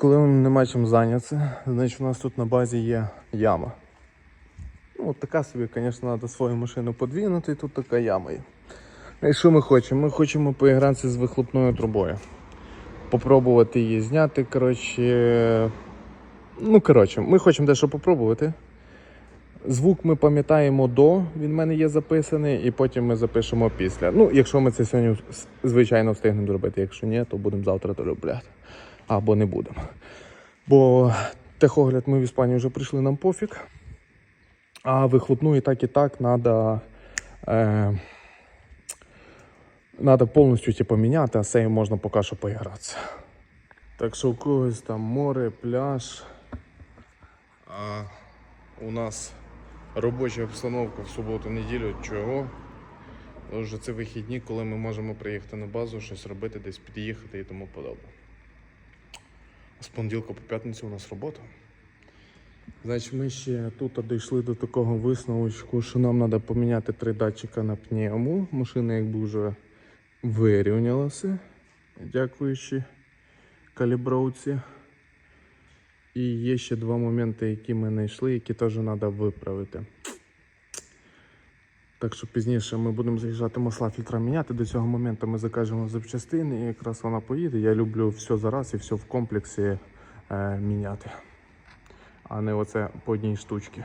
Коли нема чим зайнятися, значить у нас тут на базі є яма. Ну, от така собі, звісно, треба свою машину подвинути, і тут така яма є. І що ми хочемо? Ми хочемо поігратися з вихлопною трубою. Попробувати її зняти. Коротше. Ну, коротше, ми хочемо дещо попробувати. Звук ми пам'ятаємо до, він в мене є записаний, і потім ми запишемо після. Ну, якщо ми це сьогодні, звичайно, встигнемо зробити. Якщо ні, то будемо завтра доробляти. Або не будемо. Бо техогляд ми в Іспанію вже прийшли, нам пофіг. А вихлопну і так, і так треба. Е, Надо повністю типу, міняти, а цим можна поки що поігратися. Так що у когось там море, пляж. А у нас робоча обстановка в суботу-неділю. Чого? Що це вихідні, коли ми можемо приїхати на базу, щось робити, десь під'їхати і тому подобне. З понеділка по п'ятницю у нас робота. Значить, ми ще тут дійшли до такого висновочку, що нам треба поміняти три датчика на пневму. Машина якби вже вирівнялася, дякуючи калібровці. І є ще два моменти, які ми знайшли, які теж треба виправити. Так що пізніше ми будемо заїжджати масла фільтра міняти. До цього моменту ми закажемо запчастини і якраз вона поїде. Я люблю все зараз і все в комплексі е, міняти, а не оце по одній штучці.